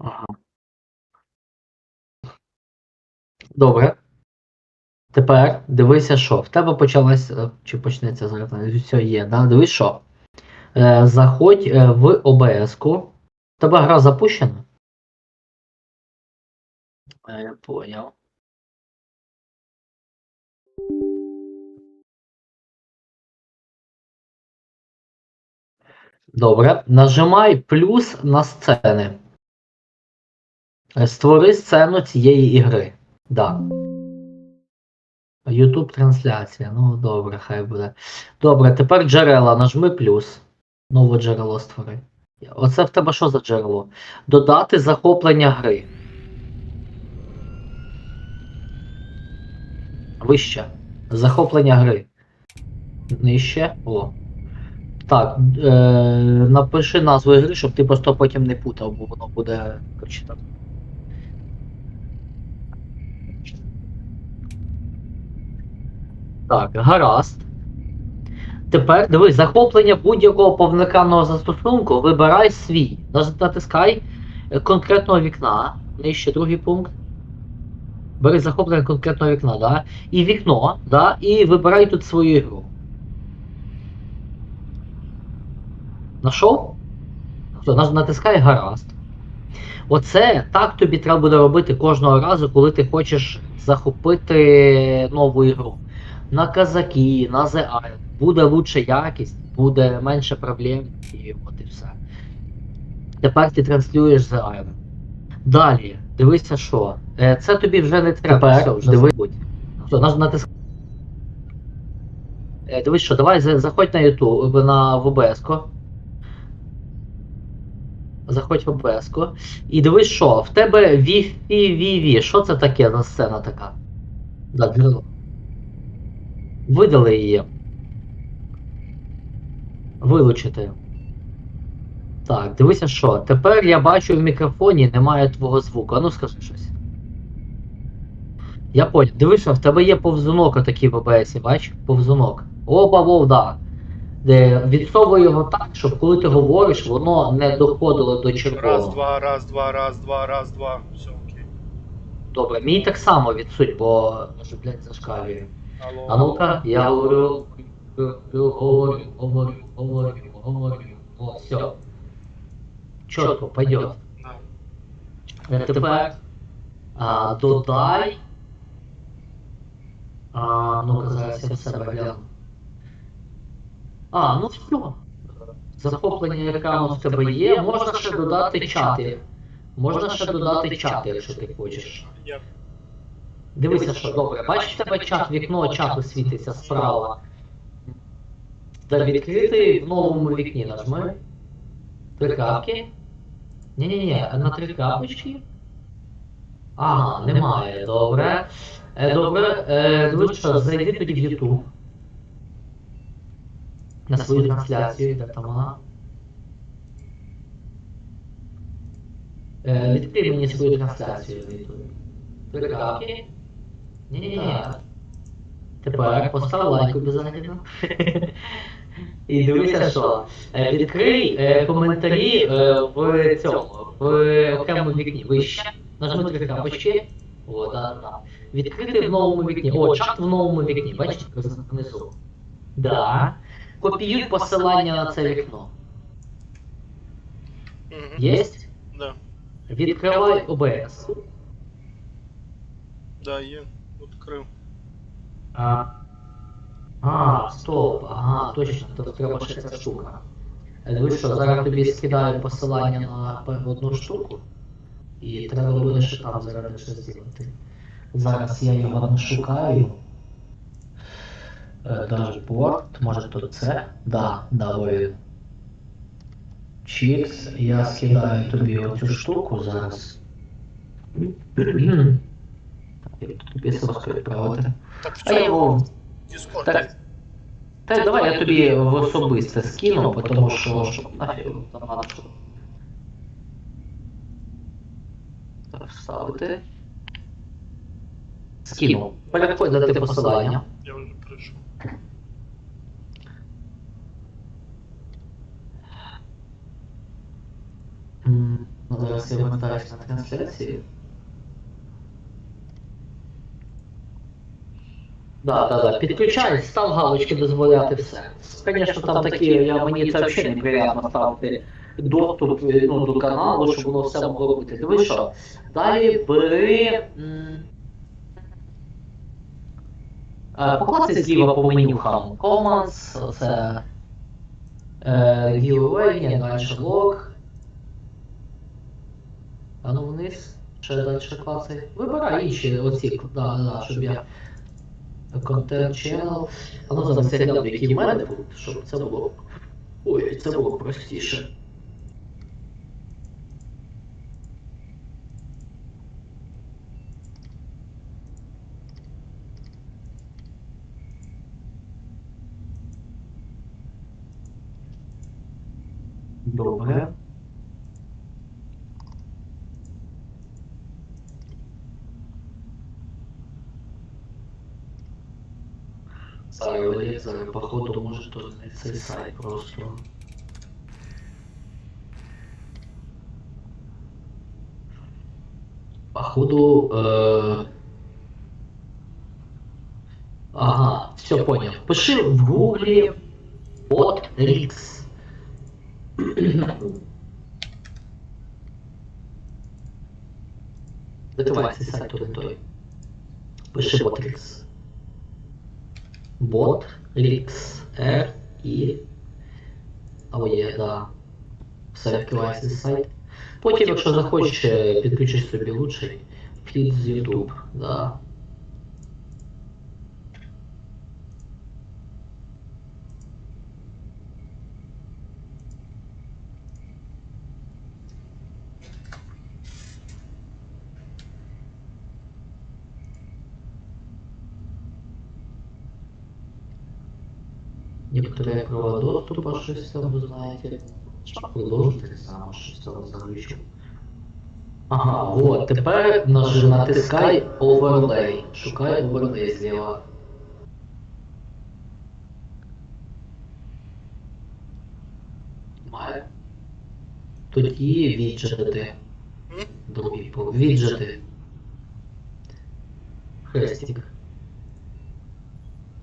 Ага. Добре. Тепер дивися, що. В тебе почалась. е, Чи почнеться зараз? Все є, да? Дивись, що. Е, заходь е, в ОБС-ку. В тебе гра запущена? Е, Я поняв. Добре. Нажимай плюс на сцени. Створи сцену цієї ігри. Да. YouTube трансляція. Ну, добре, хай буде. Добре, тепер джерела. Нажми плюс. Нове джерело створи. Оце в тебе що за джерело? Додати захоплення гри. Вище. Захоплення гри. Нижче. О. Так. Е, напиши назву гри, щоб ти просто потім не путав, бо воно буде. Коротше, так. Гаразд. Тепер дивись, захоплення будь-якого повниканного застосунку вибирай свій. Натискай е, конкретного вікна. Нижче другий пункт. Бери захоплення конкретного вікна, да? І вікно, да? І вибирай тут свою ігру. Нашов? Натискай гаразд. Оце так тобі треба буде робити кожного разу, коли ти хочеш захопити нову ігру. На казаки, на Iron. Буде лучша якість, буде менше проблем, і от і все. Тепер ти транслюєш The Iron. Далі, дивися, що. Е, Це тобі вже не треба. Тепер все, вже диви-. Все, Е, Дивись, що, давай заходь на YouTube, на в OBS-ко. Заходь в OBS-ко. І дивись, що, в тебе Wi-Fi VV. Що це таке за сцена така? Да, джерело. Видали її. Вилучити. Так, дивися що. Тепер я бачу в мікрофоні немає твого звуку. А ну скажи щось. Я понял. Дивися, в тебе є повзунок отакий в ОБС, бач? Повзунок. Опа, вов, да. Де відсовуй його так, щоб коли ти говориш, воно не доходило до червоного. Раз, два, раз, два, раз, два, раз, два. Все, окей. Добре, мій так само відсуть, бо може, блядь, зашкалює. А ну-ка, я говорю, говорю, говорю, говорю, говорю, все. Чітко, пойдет. Тепер а, додай. А, ну-ка, зараз я в себе гляну. А, ну все. Захоплення екрану в тебе є. Можна ще додати чати. Можна ще додати чати, якщо ти хочеш. Дивися, що добре. Бачиш, тебе чат, вікно чату світиться справа. Та відкритий в новому вікні нажми. Три крапки. Ні-ні-ні, на три крапочки. Ага, немає, добре. Е, добре, е, ну зайди тоді в YouTube. На свою трансляцію, де там вона. Е, відкрий мені свою трансляцію в YouTube. Три крапки. Ні-ні-ні. Тепер постав лайк обов'язково. І дивися, що. Е, Відкрий е, коментарі е, в цьому, в окремому вікні. Вище. Нажми три крапочки. О, да, да. Відкрити в новому вікні. О, чат в новому вікні. Бачите, внизу. Да. Копіюй посилання на це вікно. Єсть? Да. Відкривай OBS. Да, є. Відкрив. А, а, стоп, ага, точно, то треба ще ця штука. Е, Дивись що, зараз тобі скидаю посилання на одну штуку, і треба буде ще там зараз щось зробити. Зараз я його нашукаю. Е, Дашборд, може тут це? Да, да, ви. Чікс, я скидаю тобі оцю штуку зараз. Так, я тобі ссылку відправити. Так в А я його. Discord. Так, та давай я тобі в особисте скину, тому що щоб нафіг там надо що. Так, вставити. Скину. Переходь дати посилання. Я вже прийшов. Ну, Зараз я вертаюсь на трансляцію. Да, да, да. Підключай, став галочки дозволяти все. Звісно, там такі, я, мені це взагалі неприємно ставити доступ е, ну, до каналу, щоб воно все могло бути. Диви що? Далі бери. е, Покласти зліва по менюхам. Commands, це е, giveaway, ні, далі лог. А ну вниз, ще далі класи. Вибирай інші оці, да, да, щоб я. Content channel. А ну зараз я який в мене був, щоб це було. Ой, це було простіше. Добре. Зараз Олег, зараз походу може то не цей сайт просто. Походу. Е... Ага, все понял. Пиши в гуглі от Рікс. Закривай цей сайт туди той. Пиши Ботрікс. Бот, Рікс, R і. А є, да. Відкривається цей сайт. Потім, якщо захочеш, підключиш собі лучший вхід з YouTube, да. Некоторые права доступа, щось там ви знаєте. Продовжити так само, там. Ага, вот, тепер наж- натискай Overlay. Шукай Overlay зліва. Має. Тоді віджити. Другий по віджити. Хрестик.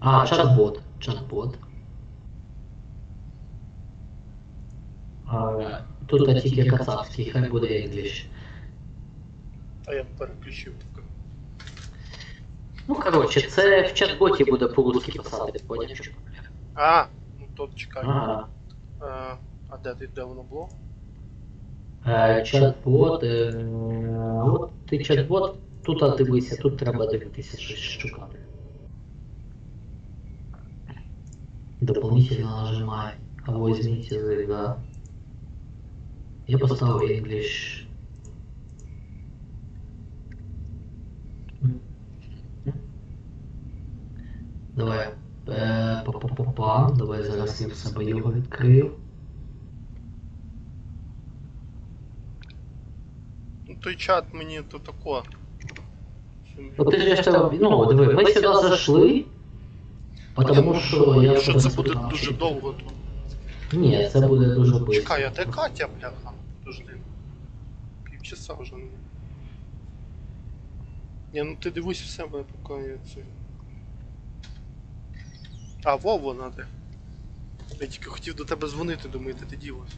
А, чат-бот. Чат-бот. А, Тут тільки кацапський, хай буде English. А я переключив. Ну, коротше, це в чат-боті буде по-русски писати, поняв? що проблема. А, ну то чекай. Ага. Е, а де ти де воно було? Е, Чат-бот. е, От ти чат-бот, тут а, дивися, тут треба дивитися щось шукати. Дополнительно нажимай. Або изменить язык, да. Я поставил English. Давай. Е, Па-па-па-па. Давай зараз я в себе його відкрию. Ну той чат мені то тако. Ну ти ж я ж тебе, ну диви, ми сюди зайшли, потому що я Що тебе це буде дуже довго тут. Ні, це буде дуже швидко. Чекай, а де Катя, бляха? Подожди. Півчаса вже не. Ні, ну ти дивись в себе, поки я це. А, во вона де. Я тільки хотів до тебе дзвонити, думаю, де ти ділась.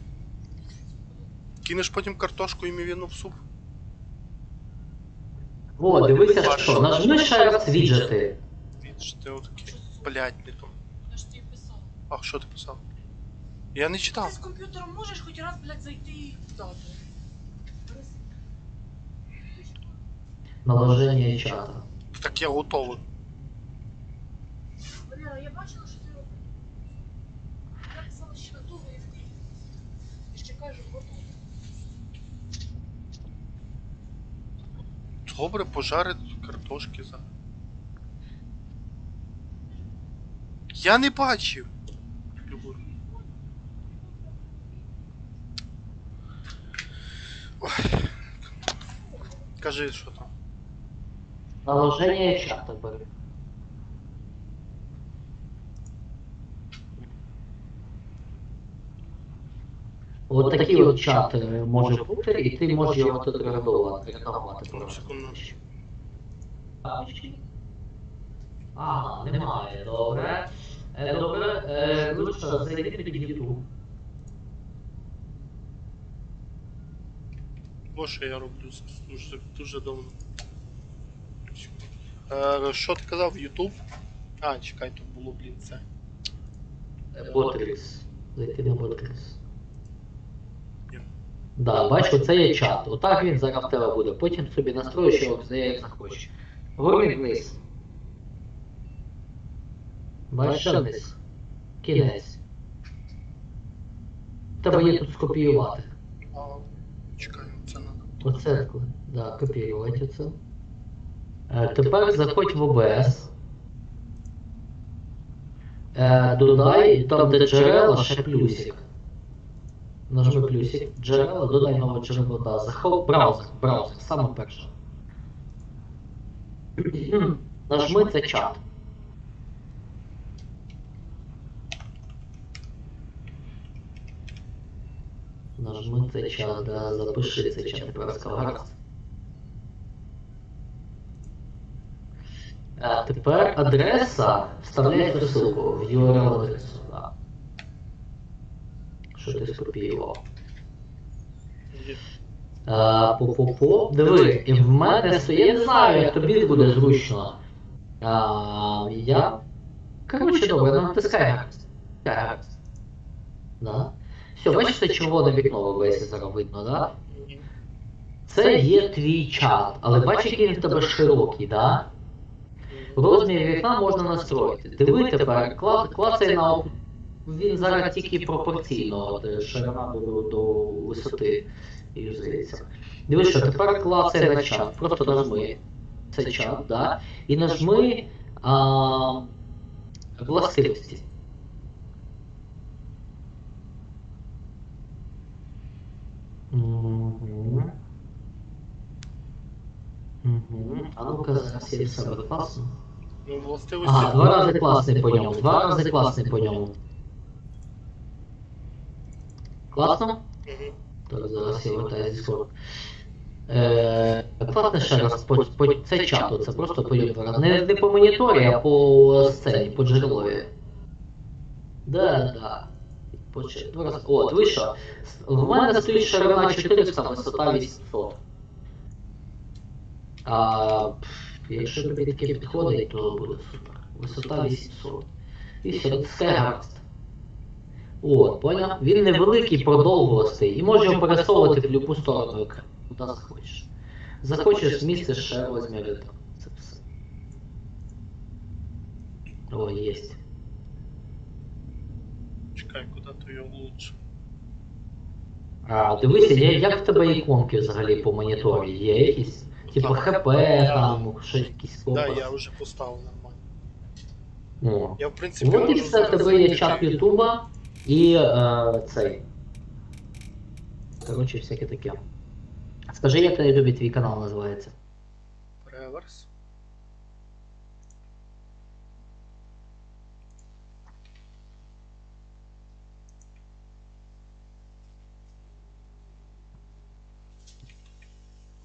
Кинеш потім картошку і мівіну в суп. О, дивися, що, нажми ще раз віджити. Він ж ти отакий. Блять, не то. Я ж тобі писав. А що ти писав? Я не Ти читав. з комп'ютером можеш хоч раз, блядь, зайти і дати. Наложення чата. Так я готовий. Валера, я бачила, що ти робив. Я писала, що готовий і ти. Ти ще кажеш, готовий. Добре, пожарить картошки за. Я не бачив. Любов. Ой. Кажи, що там. Наложення чата бери. От такий от чат е, може бути, і ти можеш його тут редагувати Ну, секунду. Ага, немає, добре. Е, Добре, е, ну що, зайди тоді в YouTube. Бо що я роблю дуже, дуже давно. Е, що ти казав, Ютуб? А, чекай, тут було, блін, це. Е, Ботрикс. Зайти на Ботрикс. Є. Да, бачиш, це є чат. Отак він зараз в тебе буде. Потім собі настроїш його як захочеш. Горний вниз. Бачиш вниз. Кінець. Тебе є тут скопіювати. Оце, да, копіювати оце. Е, тепер заходь в OBS. Е, додай там, де джерела, ще плюсик. Нажми плюсик, джерела, додай нове джерело, да. Заход, браузер, браузер, саме перше. Нажми це чат. Нажми це чат, да, запиши це чат, сказав гаразд. А тепер адреса вставляється ссылку в URL адресу. Да. Що ти скопіював? А, по по по Диви, і в мене стоїть, я не знаю, як тобі буде зручно. А, я. Коротше, добре. Натискай гаразд. Да. Все, бачите, червоне вікно в OBS зараз видно, да? Це є твій чат, але бач, який він в тебе широкий, да? Розмір вікна можна настроїти. Диви тепер, кла- клацай на він зараз тільки пропорційно, от, е, ширина до, до висоти юзається. Диви, що тепер клацай на чат, просто нажми цей чат, да? і нажми а, властивості. А ну-ка, зараз я в себе класно. Ну, властивості. Ага, два рази класний по ньому, два рази класний по ньому. Класно? Мгм. Так, зараз я вертаю зі Discord. Е, класне ще раз, по, по, це чат, це просто по два. Не, не по моніторі, а по сцені, по джерелові. Да, да, рази. От, ви що? В мене стоїть ширина 400, висота 800. А, якщо тобі таке підходить, то буде супер. Висота 800. І все, гаразд. От, поняв? Він невеликий, продовгостий, і можеш його пересовувати в будь-яку сторону екрану, куди захочеш. Захочеш змістиш ще розміри там. Це все. О, єсть. Чекай, куди то його лучше. А, дивися, я- як в тебе іконки взагалі по моніторі? Є якісь? Типу ХП, там, щось якісь Так, да, компас. я вже поставив нормально. О. Я, в принципі, От і можу все, в зараз тебе є зайти. чат Ютуба і е, цей. Коротше, всяке таке. Скажи, як на Ютубі твій канал називається? Реверс.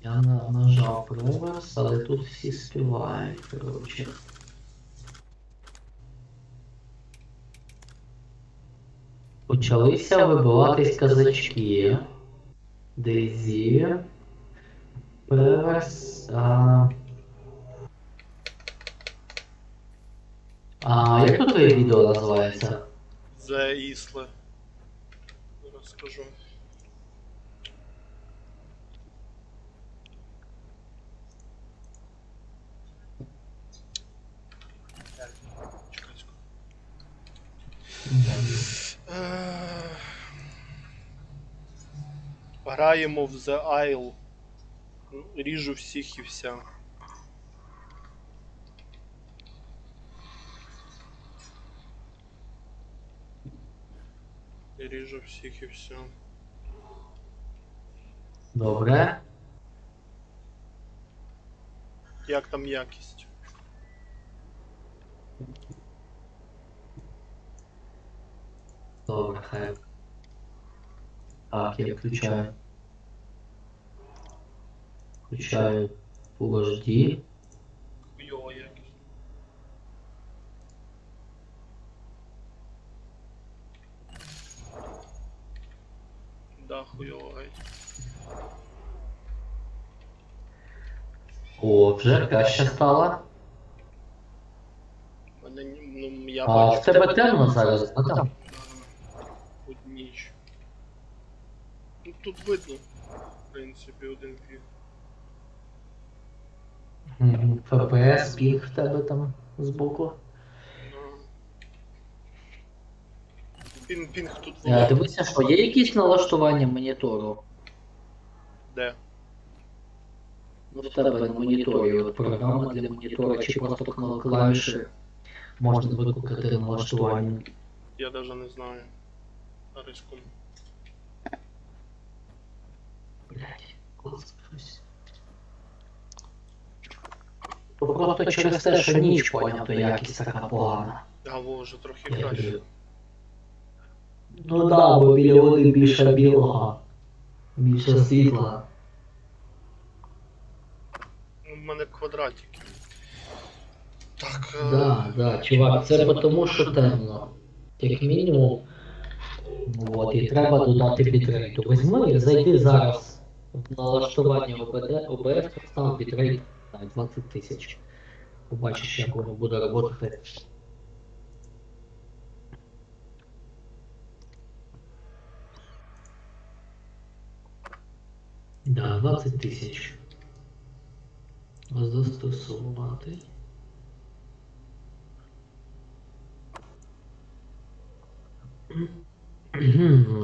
Я на- нажав реверс, але тут всі співають, коротше. Почалися вибиватись казачки. Дейзі. Реверс. А... А як тут твоє відео називається? The Isle. Зараз скажу. Чекай, секунду. Е, Граємо в The Isle. Ріжу всіх і вся. Ріжу всіх і все. Добре. Як там якість? Добре, хай. Так, я включаю. Включаю Full HD. Хуйова якість. Да, хуйова геть. О, вже краще стало. Мене ні- ну, я А бачу. в тебе темно зараз, а там? Хоч ніч. Ну тут видно, в принципі, один пів. ФПС, пінг в тебе там збоку. Пінг, пінг тут Е, було. Дивися, що є якісь налаштування монітору? Де? Ну, в тебе на моніторі, от програма для монітора, чи просто кла- клавіші можна викликати налаштування. Я даже не знаю. Риском. Блять, клас щось. То просто через те, що ніч поняв, то якість така погана. А во вже трохи Я краще. Ну да, бо біля води більше білого, більше світла. Ну, в мене квадратики. Так. е, Да, да, чувак, це тому, що темно. Як мінімум. От, і треба додати бітрейту. Візьми і зайди зараз в налаштування ОБД, ОБС, постав бітрейт на 20 тисяч. Побачиш, як воно буде працювати. Да, 20 тисяч. Застосувати.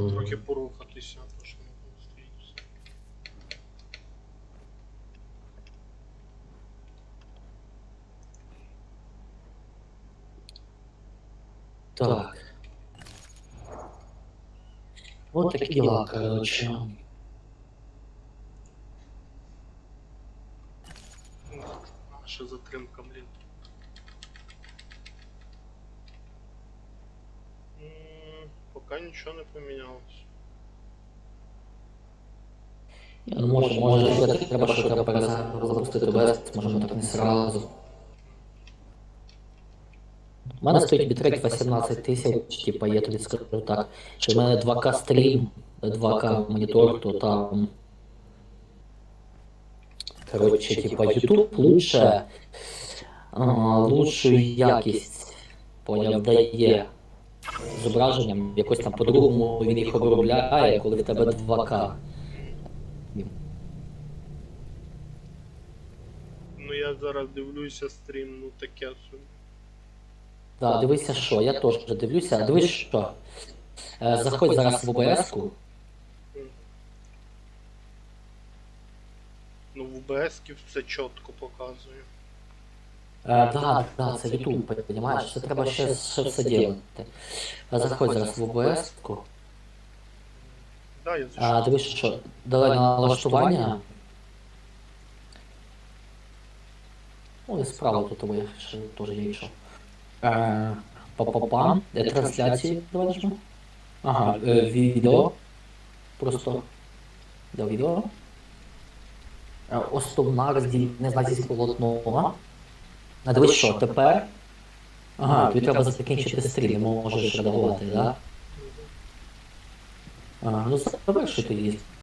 Трохи порухатися, то що не там стоїть. все. Так. Вот такие дела, короче. Наша затримка, блін. М, Поки нічого не помінялось. Ну, може, може, все-таки треба, що треба перезапустити БС, може, так не сразу. У мене стоїть бітрейт 18 тисяч, типа, я тобі скажу так, що в мене 2К стрім, 2К монітор, то там... Короче, типа, YouTube лучше, а, лучшу якість, поняв, дає зображенням, якось там по-другому він їх обробляє, коли в тебе 2К. Ну я зараз дивлюся стрім, ну таке собі. Да, дивися, що, я теж дивлюся, дивись, що. Е, Заходь зараз в ОБС-ку. Ну в БС все чітко показує. Е, да, да, це YouTube, розумієш, це треба ще, ще все робити. Заходь зараз в ОБС-ку. Да, я Е, зайшов. Дивись, що, давай на налаштування. О, і справа тут є, ще теж є якщо. Е, Па-па-пам, Е, трансляції, давай. Ага, е, відео. Просто. До відео. Основна роздільне значить полотно. А дивись що, тепер. Ага, тобі треба закінчити стрім, можеш редагувати, так? Да? Ага, ну завершуй тоді.